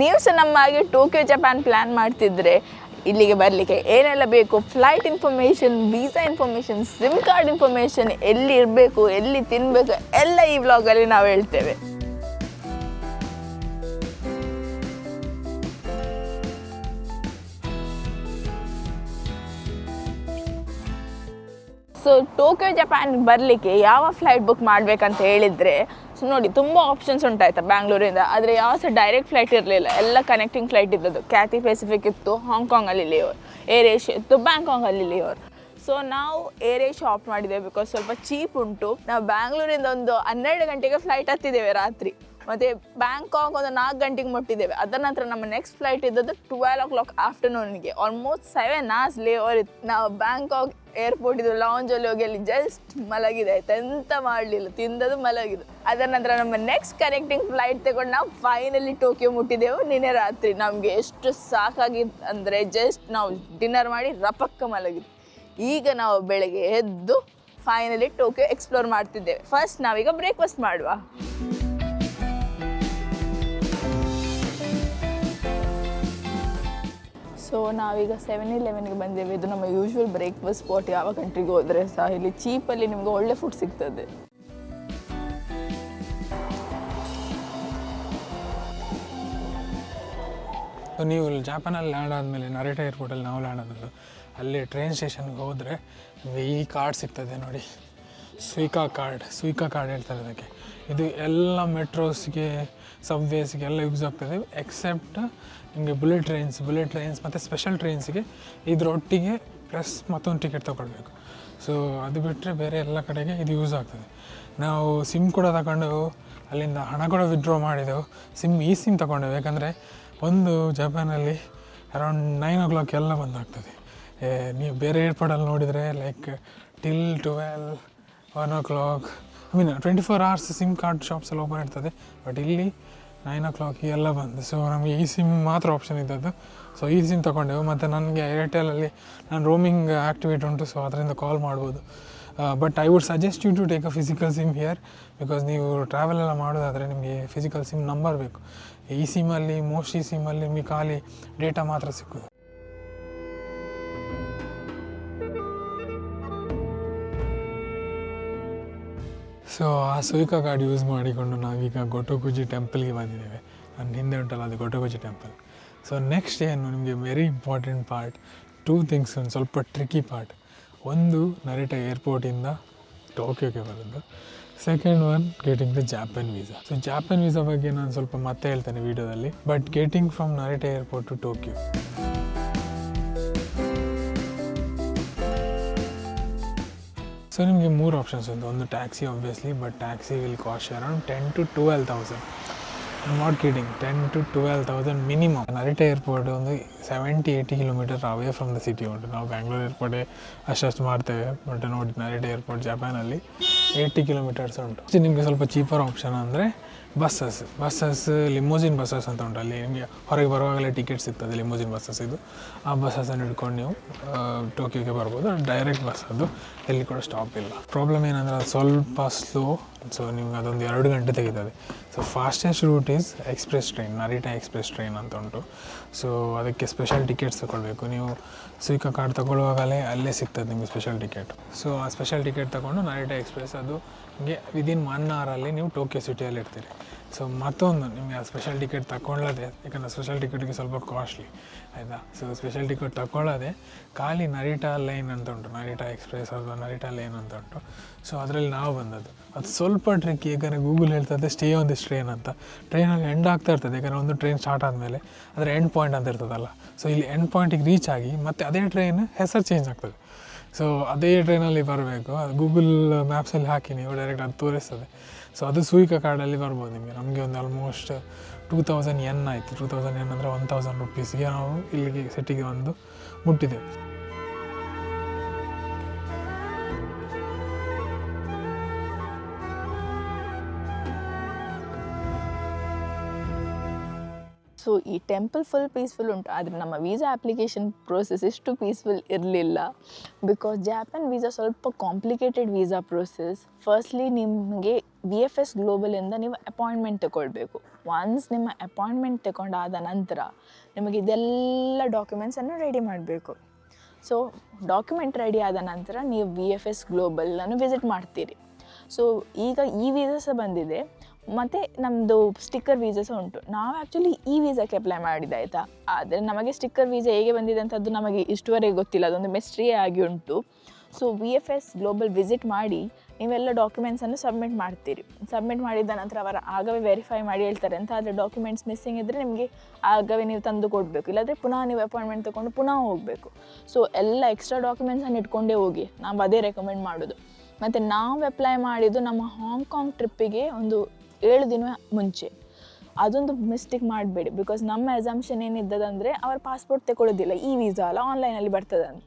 ನೀವು ಸಹ ನಮ್ಮ ಹಾಗೆ ಟೋಕಿಯೋ ಜಪಾನ್ ಪ್ಲ್ಯಾನ್ ಮಾಡ್ತಿದ್ರೆ ಇಲ್ಲಿಗೆ ಬರಲಿಕ್ಕೆ ಏನೆಲ್ಲ ಬೇಕು? Flight information visa information SIM card information ಎಲ್ಲಿ ಇರಬೇಕು, ಎಲ್ಲಿ ತಿನ್ನಬೇಕು ಎಲ್ಲ ಈ ವ್ಲಾಗಲ್ಲಿ ನಾವು ಹೇಳ್ತೇವೆ. ಸೊ ಟೋಕಿಯೋ ಜಪಾನ್ ಬರಲಿಕ್ಕೆ ಯಾವ ಫ್ಲೈಟ್ ಬುಕ್ ಮಾಡಬೇಕಂತ ಹೇಳಿದರೆ ಸೊ ನೋಡಿ, ತುಂಬ ಆಪ್ಷನ್ಸ್ ಉಂಟಾಯ್ತಾ ಬ್ಯಾಂಗ್ಳೂರಿಂದ ಆದರೆ ಯಾವ ಸಹ ಡೈರೆಕ್ಟ್ ಫ್ಲೈಟ್ ಇರಲಿಲ್ಲ. ಎಲ್ಲ ಕನೆಕ್ಟಿಂಗ್ ಫ್ಲೈಟ್ ಇದ್ದದ್ದು. ಕ್ಯಾತಿ ಪೆಸಿಫಿಕ್ ಇತ್ತು ಹಾಂಗ್ಕಾಂಗಲ್ಲಿ ಲೇವರ್ ಏರ್ ಏಷ್ಯಾ ಇತ್ತು ಬ್ಯಾಂಕಾಂಗಲ್ಲಿ ಲೇವರ್ ಸೊ ನಾವು ಏರ್ ಏಷ್ಯಾ ಆಪ್ ಮಾಡಿದ್ದೇವೆ ಬಿಕಾಸ್ ಸ್ವಲ್ಪ ಚೀಪ್ ಉಂಟು. ನಾವು ಬ್ಯಾಂಗ್ಳೂರಿಂದ ಒಂದು ಹನ್ನೆರಡು ಗಂಟೆಗೆ ಫ್ಲೈಟ್ ಹತ್ತಿದ್ದೇವೆ ರಾತ್ರಿ. ಮತ್ತು ಬ್ಯಾಂಕಾಕ್ ಒಂದು ನಾಲ್ಕು ಗಂಟೆಗೆ ಮುಟ್ಟಿದ್ದೇವೆ. ಅದರ ನಂತರ ನಮ್ಮ ನೆಕ್ಸ್ಟ್ ಫ್ಲೈಟ್ ಇದ್ದದ್ದು ಟ್ವೆಲ್ ಓ ಕ್ಲಾಕ್ ಆಫ್ಟರ್ನೂನ್ಗೆ ಆಲ್ಮೋಸ್ಟ್ ಸೆವೆನ್ ಅವರ್ಸ್ ಲೇವರ್ ಇತ್ತು. ನಾವು ಬ್ಯಾಂಕಾಕ್ ಏರ್ಪೋರ್ಟ್ ಇದು ಲಾಂಜಲ್ಲಿ ಹೋಗಿ ಅಲ್ಲಿ ಜಸ್ಟ್ ಮಲಗಿದೆ ಆಯ್ತು? ಎಂತ ಮಾಡಲಿಲ್ಲ. ತಿಂದದು ಮಲಗಿದು ಅದರ ನಂತರ ನಮ್ಮ ನೆಕ್ಸ್ಟ್ ಕನೆಕ್ಟಿಂಗ್ ಫ್ಲೈಟ್ ತಗೊಂಡು ನಾವು ಫೈನಲಿ ಟೋಕಿಯೋ ಮುಟ್ಟಿದ್ದೆವು. ನಿನ್ನೆ ರಾತ್ರಿ ನಮಗೆ ಎಷ್ಟು ಸಾಕಾಗಿತ್ತು ಅಂದರೆ ಜಸ್ಟ್ ನಾವು ಡಿನ್ನರ್ ಮಾಡಿ ರಪಕ್ಕ ಮಲಗಿದ್ದು ಈಗ ನಾವು ಬೆಳಗ್ಗೆ ಎದ್ದು ಫೈನಲಿ ಟೋಕಿಯೋ ಎಕ್ಸ್ಪ್ಲೋರ್ ಮಾಡ್ತಿದ್ದೇವೆ. ಫಸ್ಟ್ ನಾವೀಗ ಬ್ರೇಕ್ಫಾಸ್ಟ್ ಮಾಡುವ. ಸೊ ನಾವೀಗ ಸೆವೆನ್ ಇಲೆವೆನ್ಗೆ ಬಂದೇವೆ ಇದು ನಮ್ಮ ಯೂಶ್ವಲ್ ಬ್ರೇಕ್ಫಾಸ್ಟ್ ಸ್ಪಾಟ್ ಯಾವ ಕಂಟ್ರಿಗೆ ಹೋದರೆ ಸಹ ಇಲ್ಲಿ ಚೀಪಲ್ಲಿ ನಿಮಗೆ ಒಳ್ಳೆ ಫುಡ್ ಸಿಗ್ತದೆ. ನೀವು ಜಾಪಾನಲ್ಲಿ ಲ್ಯಾಂಡ್ ಆದಮೇಲೆ ನರೇಟಾ ಏರ್ಪೋರ್ಟಲ್ಲಿ ನಾವು ಲ್ಯಾಂಡ್ ಆದದ್ದು ಅಲ್ಲಿ ಟ್ರೈನ್ ಸ್ಟೇಷನ್ಗೆ ಹೋದರೆ ನಿಮಗೆ ಕಾರ್ಡ್ ಸಿಗ್ತದೆ ನೋಡಿ. ಸ್ವೀಕಾ ಕಾರ್ಡ್ ಸ್ವೀಕಾ ಕಾರ್ಡ್ ಹೇಳ್ತಾರೆ ಅದಕ್ಕೆ. ಇದು ಎಲ್ಲ ಮೆಟ್ರೋಸ್ಗೆ ಸಬ್ವೇಸ್ಗೆ ಎಲ್ಲ ಯೂಸ್ ಆಗ್ತದೆ. ಎಕ್ಸೆಪ್ಟ್ ನಿಮಗೆ ಬುಲೆಟ್ ಟ್ರೈನ್ಸ್ ಬುಲೆಟ್ ಟ್ರೈನ್ಸ್ ಮತ್ತು ಸ್ಪೆಷಲ್ ಟ್ರೈನ್ಸ್ಗೆ ಇದರೊಟ್ಟಿಗೆ ಪ್ಲಸ್ ಮತ್ತೊಂದು ಟಿಕೆಟ್ ತೊಗೊಳ್ಬೇಕು. ಸೊ ಅದು ಬಿಟ್ಟರೆ ಬೇರೆ ಎಲ್ಲ ಕಡೆಗೆ ಇದು ಯೂಸ್ ಆಗ್ತದೆ. ನಾವು ಸಿಮ್ ಕೂಡ ತಗೊಂಡೆವು ಅಲ್ಲಿಂದ ಹಣ ಕೂಡ ವಿತ್ಡ್ರಾ ಮಾಡಿದೆವು. ಸಿಮ್ ಈ ಸಿಮ್ ತಗೊಂಡೆವು. ಯಾಕಂದರೆ ಒಂದು ಜಪಾನಲ್ಲಿ ಅರೌಂಡ್ ನೈನ್ ಓ ಕ್ಲಾಕ್ ಎಲ್ಲ ಬಂದಾಗ್ತದೆ. ನೀವು ಬೇರೆ ಏರ್ಪೋರ್ಟಲ್ಲಿ ನೋಡಿದರೆ like till twelve one o'clock I mean twenty four hours SIM card shops ಎಲ್ಲ ಓಪನ್ ಇರ್ತದೆ. ಬಟ್ ಇಲ್ಲಿ ನೈನ್ ಓ ಕ್ಲಾಕ್ ಎಲ್ಲ ಬಂದು ಸೊ ನಮಗೆ ಈ ಸಿಮ್ ಮಾತ್ರ ಆಪ್ಷನ್ ಇದ್ದದ್ದು. ಸೊ ಈ ಸಿಮ್ ತೊಗೊಂಡೆವು, ಮತ್ತು ನನಗೆ ಏರ್ಟೆಲಲ್ಲಿ ನಾನು ರೋಮಿಂಗ್ ಆ್ಯಕ್ಟಿವೇಟ್ ಉಂಟು ಸೊ ಅದರಿಂದ ಕಾಲ್ ಮಾಡ್ಬೋದು. But I would suggest you to take a physical SIM here because ನೀವು ಟ್ರಾವೆಲ್ ಎಲ್ಲ ಮಾಡೋದಾದರೆ ನಿಮಗೆ ಫಿಸಿಕಲ್ ಸಿಮ್ ನಂಬರ್ ಬೇಕು. ಈ ಸಿಮ್ಮಲ್ಲಿ ಮೋಸ್ಟ್ ಈ ಸಿಮ್ಮಲ್ಲಿ ನಿಮಗೆ ಖಾಲಿ ಡೇಟಾ ಮಾತ್ರ ಸಿಕ್ಕೋದು. ಸೊ ಆ ಸುಯಿಕಾ ಕಾರ್ಡ್ ಯೂಸ್ ಮಾಡಿಕೊಂಡು ನಾವೀಗ ಗೊಟೋಗುಜಿ ಟೆಂಪಲ್ಗೆ ಬಂದಿದ್ದೇವೆ. ನನ್ನ ಹಿಂದೆ ಉಂಟಲ್ಲ, ಅದು ಗೊಟೋಗುಜಿ ಟೆಂಪಲ್ ಸೊ ನೆಕ್ಸ್ಟ್ ಏನು ನಿಮಗೆ very important part two things ಒಂದು ಸ್ವಲ್ಪ ಟ್ರಿಕಿ ಪಾರ್ಟ್ ಒಂದು, ನರೇಟಾ ಏರ್ಪೋರ್ಟಿಂದ ಟೋಕಿಯೋಗೆ ಬರೋದು. Second one getting the Japan visa so Japan visa ಬಗ್ಗೆ ನಾನು ಸ್ವಲ್ಪ ಮತ್ತೆ ಹೇಳ್ತೇನೆ ವೀಡಿಯೋದಲ್ಲಿ but getting from Narita airport to Tokyo so ನಿಮಗೆ ಮೂರು ಆಪ್ಷನ್ಸ್ ಉಂಟು ಒಂದು taxi obviously but taxi will cost around ten to twelve thousand not kidding ten to twelve thousand minimum Narita airport ಒಂದು seventy eighty kilometer away from the city ಉಂಟು ನಾವು ಬ್ಯಾಂಗ್ಳೂರ್ ಏರ್ಪೋರ್ಟೇ ಅಷ್ಟು ಮಾಡ್ತೇವೆ ಬಟ್ ನೋಡಿ ನರಿಟ ಏರ್ಪೋರ್ಟ್ ಜಪಾನಲ್ಲಿ ಏಯ್ಟಿ ಕಿಲೋಮೀಟರ್ಸ್ ಉಂಟು ನಿಮಗೆ ಸ್ವಲ್ಪ ಚೀಪರ್ ಆಪ್ಷನ್ ಅಂದರೆ ಬಸ್ಸಸ್ ಬಸ್ಸಸ್ ಲಿಮೋಜಿನ್ ಬಸ್ಸಸ್ ಅಂತ ಉಂಟು. ಅಲ್ಲಿ ನಿಮಗೆ ಹೊರಗೆ ಬರುವಾಗಲೇ ಟಿಕೆಟ್ ಸಿಗ್ತದೆ ಲಿಮೋಜಿನ್ ಬಸ್ಸಸ್ ಇದು. ಆ ಬಸ್ಸಸ್ಸನ್ನು ಹಿಡ್ಕೊಂಡು ನೀವು ಟೋಕಿಯೋಗೆ ಬರ್ಬೋದು. ಡೈರೆಕ್ಟ್ ಬಸ್ ಅದು. ಎಲ್ಲಿ ಕೂಡ ಸ್ಟಾಪ್ ಇಲ್ಲ. ಪ್ರಾಬ್ಲಮ್ ಏನಂದರೆ ಅದು ಸ್ವಲ್ಪ ಸ್ಲೋ ಸೊ ನಿಮ್ಗೆ ಅದೊಂದು ಎರಡು ಗಂಟೆ ತೆಗಿತದೆ. So fastest route is express train Narita express train ಅಂತ ಉಂಟು. ಸೊ ಅದಕ್ಕೆ ಸ್ಪೆಷಲ್ ಟಿಕೆಟ್ಸ್ ತಗೊಳ್ಬೇಕು. ನೀವು ಸ್ವೀಕ ಕಾರ್ಡ್ ತಗೊಳ್ಳುವಾಗಲೇ ಅಲ್ಲೇ ಸಿಗ್ತದೆ ನಿಮಗೆ ಸ್ಪೆಷಲ್ ಟಿಕೆಟ್ ಸೊ ಆ ಸ್ಪೆಷಲ್ ಟಿಕೆಟ್ ತಗೊಂಡು ನರಿಟಾ ಎಕ್ಸ್ಪ್ರೆಸ್ ಅದು ನಿಮಗೆ ವಿದಿನ್ ಒನ್ ಅವರಲ್ಲಿ ನೀವು ಟೋಕಿಯೋ ಸಿಟಿಯಲ್ಲಿ ಇರ್ತೀರಿ. ಸೊ ಮತ್ತೊಂದು ನಿಮಗೆ ಆ ಸ್ಪೆಷಲ್ ಟಿಕೆಟ್ ತಗೊಳ್ಳೋದೆ ಯಾಕಂದರೆ ಸ್ಪೆಷಲ್ ಟಿಕೆಟ್ಗೆ ಸ್ವಲ್ಪ ಕಾಸ್ಟ್ಲಿ ಆಯಿತಾ? ಸೊ ಸ್ಪೆಷಲ್ ಟಿಕೆಟ್ ತಗೊಳ್ಳೋದೆ ಖಾಲಿ ನರಿಟಾ ಲೈನ್ ಅಂತ ಉಂಟು, ನರಿಟಾ ಎಕ್ಸ್ಪ್ರೆಸ್ ಅಥವಾ ನರಿಟಾ ಲೈನ್ ಅಂತ ಉಂಟು. ಸೊ ಅದರಲ್ಲಿ ನಾವು ಬಂದದ್ದು. ಅದು ಸ್ವಲ್ಪ ಟ್ರಿಕ್ ಯಾಕಂದರೆ ಗೂಗಲ್ ಹೇಳ್ತದೆ ಸ್ಟೇ ಆನ್ ದಿಸ್ ಟ್ರೈನ್ ಅಂತ. ಟ್ರೈನಲ್ಲಿ ಎಂಡ್ ಆಗ್ತಾ ಇರ್ತದೆ, ಯಾಕಂದರೆ ಒಂದು ಟ್ರೈನ್ ಸ್ಟಾರ್ಟ್ ಆದಮೇಲೆ ಅದರ ಎಂಡ್ ಪಾಯಿಂಟ್ ಅಂತ ಇರ್ತದಲ್ಲ. ಸೊ ಇಲ್ಲಿ ಎಂಡ್ ಪಾಯಿಂಟಿಗೆ ರೀಚ್ ಆಗಿ ಮತ್ತೆ ಅದೇ ಟ್ರೈನ್ ಹೆಸರು ಚೇಂಜ್ ಆಗ್ತದೆ. ಸೊ ಅದೇ ಟ್ರೈನಲ್ಲಿ ಬರಬೇಕು. ಅದು ಗೂಗಲ್ ಮ್ಯಾಪ್ಸಲ್ಲಿ ಹಾಕಿ ನೀವು ಡೈರೆಕ್ಟ್ ಅದು ತೋರಿಸ್ತದೆ. ಸೊ ಅದು ಸೂಯಿಕ ಕಾರ್ಡಲ್ಲಿ ಬರ್ಬೋದು ನಿಮಗೆ. ನಮಗೆ ಒಂದು ಆಲ್ಮೋಸ್ಟ್ ಟೂ ತೌಸಂಡ್ ಎನ್ ಆಯಿತು. ಟೂ ತೌಸಂಡ್ ಎನ್ ಅಂದರೆ ಒನ್ ತೌಸಂಡ್ ರುಪೀಸ್ಗೆ ನಾವು ಇಲ್ಲಿಗೆ ಸಿಟಿಗೆ ಬಂದು ಮುಟ್ಟಿದ್ದೆವು. ಸೊ ಈ ಟೆಂಪಲ್ ಫುಲ್ ಪೀಸ್ಫುಲ್ ಉಂಟು. ಆದರೆ ನಮ್ಮ ವೀಸಾ ಅಪ್ಲಿಕೇಶನ್ ಪ್ರೋಸೆಸ್ ಇಷ್ಟು ಪೀಸ್ಫುಲ್ ಇರಲಿಲ್ಲ. ಬಿಕಾಸ್ ಜಾಪಾನ್ ವೀಸಾ ಸ್ವಲ್ಪ ಕಾಂಪ್ಲಿಕೇಟೆಡ್ ವೀಸಾ ಪ್ರೋಸೆಸ್ ಫಸ್ಟ್ಲಿ ನಿಮಗೆ ವಿ ಎಫ್ ಎಸ್ ಗ್ಲೋಬಲಿಂದ ನೀವು ಅಪಾಯಿಂಟ್ಮೆಂಟ್ ತಗೊಳ್ಬೇಕು. ಒನ್ಸ್ ನಿಮ್ಮ ಅಪಾಯಿಂಟ್ಮೆಂಟ್ ತಗೊಂಡಾದ ನಂತರ ನಿಮಗೆ ಇದೆಲ್ಲ ಡಾಕ್ಯುಮೆಂಟ್ಸನ್ನು ರೆಡಿ ಮಾಡಬೇಕು. ಸೊ ಡಾಕ್ಯುಮೆಂಟ್ ರೆಡಿ ಆದ ನಂತರ ನೀವು ವಿ ಎಫ್ ಎಸ್ ಗ್ಲೋಬಲನ್ನು ವಿಸಿಟ್ ಮಾಡ್ತೀರಿ. ಸೊ ಈಗ ಈ ವೀಸಾ ಸಹ ಬಂದಿದೆ. ಮತ್ತು ನಮ್ಮದು ಸ್ಟಿಕ್ಕರ್ ವೀಸಾ ಉಂಟು. ನಾವು ಆ್ಯಕ್ಚುಲಿ ಈ ವೀಸಾಕ್ಕೆ ಅಪ್ಲೈ ಮಾಡಿದೆ ಆಯಿತಾ? ಆದರೆ ನಮಗೆ ಸ್ಟಿಕ್ಕರ್ ವೀಸಾ ಹೇಗೆ ಬಂದಿದೆ ಅಂತದ್ದು ನಮಗೆ ಇಷ್ಟುವರೆಗೆ ಗೊತ್ತಿಲ್ಲ. ಅದೊಂದು ಮಿಸ್ಟ್ರಿಯೇ ಆಗಿ ಉಂಟು. So V F S global visit ಮಾಡಿ ನೀವೆಲ್ಲ ಡಾಕ್ಯುಮೆಂಟ್ಸನ್ನು ಸಬ್ಮಿಟ್ ಮಾಡ್ತೀರಿ. ಸಬ್ಮಿಟ್ ಮಾಡಿದ ನಂತರ ಅವರ ಆಗವೇ ವೆರಿಫೈ ಮಾಡಿ ಹೇಳ್ತಾರೆ. ಅಂತ ಆದರೆ ಡಾಕ್ಯುಮೆಂಟ್ಸ್ ಮಿಸ್ಸಿಂಗ್ ಇದ್ದರೆ ನಿಮಗೆ ಆಗವೇ ನೀವು ತಂದು ಕೊಡಬೇಕು. ಇಲ್ಲಾಂದರೆ ಪುನಃ ನೀವು ಅಪಾಯಿಂಟ್ಮೆಂಟ್ ತೊಗೊಂಡು ಪುನಃ ಹೋಗಬೇಕು. ಸೊ ಎಲ್ಲ ಎಕ್ಸ್ಟ್ರಾ ಡಾಕ್ಯುಮೆಂಟ್ಸನ್ನು ಇಟ್ಕೊಂಡೇ ಹೋಗಿ. ನಾವು ಅದೇ ರೆಕಮೆಂಡ್ ಮಾಡೋದು. ಮತ್ತು ನಾವು ಅಪ್ಲೈ ಮಾಡಿದ್ದು ನಮ್ಮ ಹಾಂಗ್ಕಾಂಗ್ ಟ್ರಿಪ್ಪಿಗೆ ಒಂದು ಏಳು ದಿನ ಮುಂಚೆ. ಅದೊಂದು ಮಿಸ್ಟೇಕ್ ಮಾಡಬೇಡಿ. ಬಿಕಾಸ್ ನಮ್ಮ ಎಸಂಪ್ಷನ್ ಏನಿದ್ದದಂದರೆ ಅವ್ರ ಪಾಸ್ಪೋರ್ಟ್ ತಗೊಳ್ಳೋದಿಲ್ಲ ಈ ವೀಸಾ ಅಲ್ಲ ಆನ್ಲೈನಲ್ಲಿ ಬರ್ತದೆ ಅಂತ.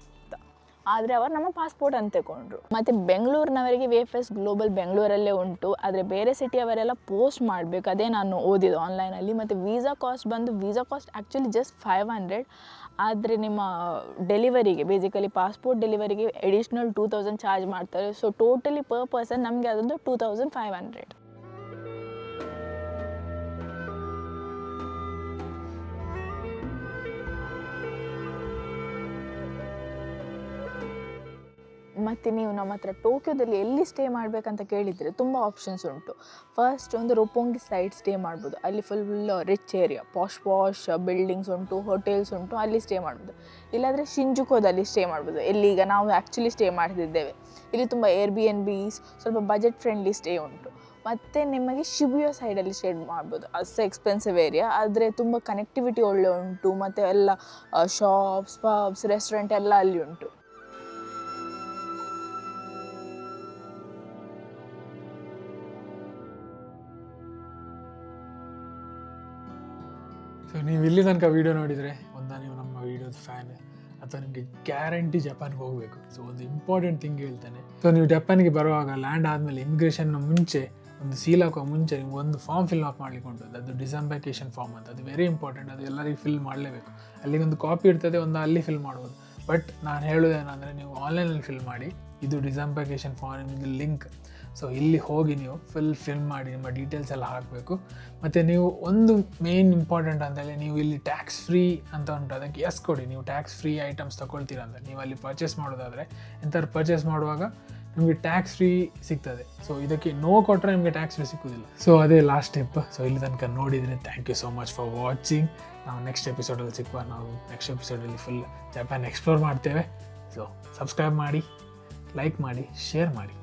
ಆದರೆ ಅವರು ನಮ್ಮ ಪಾಸ್ಪೋರ್ಟ್ ಅಂತ ತಗೊಂಡ್ರು. ಮತ್ತು ಬೆಂಗಳೂರಿನವರಿಗೆ ವಿ ಎಫ್ ಎಸ್ ಗ್ಲೋಬಲ್ ಬೆಂಗಳೂರಲ್ಲೇ ಉಂಟು. ಆದರೆ ಬೇರೆ ಸಿಟಿಯವರೆಲ್ಲ ಪೋಸ್ಟ್ ಮಾಡಬೇಕು. ಅದೇ ನಾನು ಓದಿದ್ದು ಆನ್ಲೈನಲ್ಲಿ ಮತ್ತು ವೀಸಾ ಕಾಸ್ಟ್ ಬಂದು visa cost actually just five hundred ಆದರೆ ನಿಮ್ಮ ಡೆಲಿವರಿಗೆ ಬೇಸಿಕಲಿ ಪಾಸ್ಪೋರ್ಟ್ ಡೆಲಿವರಿಗೆ ಎಡಿಷ್ನಲ್ ಟೂ ತೌಸಂಡ್ ಚಾರ್ಜ್ ಮಾಡ್ತಾರೆ. ಸೊ ಟೋಟಲಿ ಪರ್ ಪರ್ಸನ್ ನಮಗೆ ಅದೊಂದು ಟೂ ತೌಸಂಡ್ ಫೈವ್ ಹಂಡ್ರೆಡ್ ಮತ್ತು ನೀವು ನಮ್ಮ ಹತ್ರ ಟೋಕಿಯೋದಲ್ಲಿ ಎಲ್ಲಿ ಸ್ಟೇ ಮಾಡಬೇಕಂತ ಕೇಳಿದರೆ ತುಂಬ ಆಪ್ಷನ್ಸ್ ಉಂಟು. ಫಸ್ಟ್ ಒಂದು ರೋಪೋಂಗಿ ಸೈಡ್ ಸ್ಟೇ ಮಾಡ್ಬೋದು. ಅಲ್ಲಿ full rich area posh posh buildings ಉಂಟು ಹೋಟೆಲ್ಸ್ ಉಂಟು, ಅಲ್ಲಿ ಸ್ಟೇ ಮಾಡ್ಬೋದು. ಇಲ್ಲಾಂದರೆ ಶಿಂಜುಕೋದಲ್ಲಿ ಸ್ಟೇ ಮಾಡ್ಬೋದು. ಎಲ್ಲಿ ಈಗ ನಾವು ಆ್ಯಕ್ಚುಲಿ ಸ್ಟೇ ಮಾಡ್ತಿದ್ದೇವೆ. ಇಲ್ಲಿ ತುಂಬ ಏರ್ ಬಿ ಎನ್ ಬೀಸ್ ಸ್ವಲ್ಪ ಬಜೆಟ್ ಫ್ರೆಂಡ್ಲಿ ಸ್ಟೇ ಉಂಟು. ಮತ್ತು ನಿಮಗೆ ಶಿಬಿಯೋ ಸೈಡಲ್ಲಿ ಸ್ಟೇ ಮಾಡ್ಬೋದು. ಅಷ್ಟು ಎಕ್ಸ್ಪೆನ್ಸಿವ್ ಏರಿಯಾ ಆದರೆ ತುಂಬ ಕನೆಕ್ಟಿವಿಟಿ ಒಳ್ಳೆ ಉಂಟು. ಮತ್ತು ಎಲ್ಲ ಶಾಪ್ಸ್ ಪಬ್ಸ್ ರೆಸ್ಟೋರೆಂಟ್ ಎಲ್ಲ ಅಲ್ಲಿ ಉಂಟು. ಸೊ ನೀವು ಇಲ್ಲಿ ತನಕ ವೀಡಿಯೋ ನೋಡಿದರೆ, ಒಂದ ನೀವು ನಮ್ಮ ವೀಡಿಯೋದ ಫ್ಯಾನ್ ಅಥವಾ ನಿಮಗೆ ಗ್ಯಾರಂಟಿ ಜಪಾನ್ಗೆ ಹೋಗಬೇಕು. ಸೊ ಒಂದು ಇಂಪಾರ್ಟೆಂಟ್ ಥಿಂಗ್ ಹೇಳ್ತಾನೆ. ಸೊ ನೀವು ಜಪಾನ್ಗೆ ಬರುವಾಗ ಲ್ಯಾಂಡ್ ಆದಮೇಲೆ ಇಮಿಗ್ರೇಷನ್ನ ಮುಂಚೆ, ಒಂದು ಸೀಲ್ ಹಾಕೋ ಮುಂಚೆ ನೀವು ಒಂದು ಫಾರ್ಮ್ ಫಿಲ್ ಅಪ್ ಮಾಡ್ಲಿಕ್ಕೆ ಉಂಟು. ಅದು ಡಿಸಂಬೈಕೇಶನ್ ಫಾರ್ಮ್ ಅಂತ. ಅದು ವೆರಿ ಇಂಪಾರ್ಟೆಂಟ್ ಅದು ಎಲ್ಲರಿಗೂ ಫಿಲ್ ಮಾಡಲೇಬೇಕು. ಅಲ್ಲಿಗೆ ಒಂದು ಕಾಪಿ ಇರ್ತದೆ, ಒಂದು ಅಲ್ಲಿ ಫಿಲ್ ಮಾಡ್ಬೋದು. ಬಟ್ ನಾನು ಹೇಳೋದೇನೆಂದರೆ ನೀವು ಆನ್ಲೈನಲ್ಲಿ ಫಿಲ್ ಮಾಡಿ, ಇದು ಡಿಸಂಬೈಕೇಶನ್ ಫಾರ್ಮ್ ಲಿಂಕ್ ಸೊ ಇಲ್ಲಿ ಹೋಗಿ ನೀವು ಫುಲ್ ಫಿಲ್ ಮಾಡಿ ನಿಮ್ಮ ಡೀಟೇಲ್ಸ್ ಎಲ್ಲ ಹಾಕಬೇಕು. ಮತ್ತು ನೀವು ಒಂದು ಮೇನ್ ಇಂಪಾರ್ಟೆಂಟ್ ಅಂತೇಳಿ ನೀವು ಇಲ್ಲಿ ಟ್ಯಾಕ್ಸ್ ಫ್ರೀ ಅಂತ ಉಂಟು. ಅದಕ್ಕೆ ಎಸ್ ಕೊಡಿ. ನೀವು ಟ್ಯಾಕ್ಸ್ ಫ್ರೀ ಐಟಮ್ಸ್ ತೊಗೊಳ್ತೀರ ಅಂತ. ನೀವು ಅಲ್ಲಿ ಪರ್ಚೇಸ್ ಮಾಡೋದಾದರೆ ಎಂಥವ್ರು ಪರ್ಚೇಸ್ ಮಾಡುವಾಗ ನಿಮಗೆ ಟ್ಯಾಕ್ಸ್ ಫ್ರೀ ಸಿಗ್ತದೆ. ಸೊ ಇದಕ್ಕೆ ನೋ ಕೊಟ್ಟರೆ ನಿಮಗೆ ಟ್ಯಾಕ್ಸ್ ಫ್ರೀ ಸಿಕ್ಕೋದಿಲ್ಲ. ಸೊ ಅದೇ ಲಾಸ್ಟ್ ಸ್ಟೆಪ್ ಸೊ ಇಲ್ಲಿ ತನಕ ನೋಡಿದರೆ thank you so much for watching ನಾವು ನೆಕ್ಸ್ಟ್ ಎಪಿಸೋಡಲ್ಲಿ ಸಿಕ್ಕುವ. ನಾವು ನೆಕ್ಸ್ಟ್ ಎಪಿಸೋಡಲ್ಲಿ ಫುಲ್ ಜಪಾನ್ ಎಕ್ಸ್ಪ್ಲೋರ್ ಮಾಡ್ತೇವೆ. ಸೊ ಸಬ್ಸ್ಕ್ರೈಬ್ ಮಾಡಿ ಲೈಕ್ ಮಾಡಿ ಶೇರ್ ಮಾಡಿ.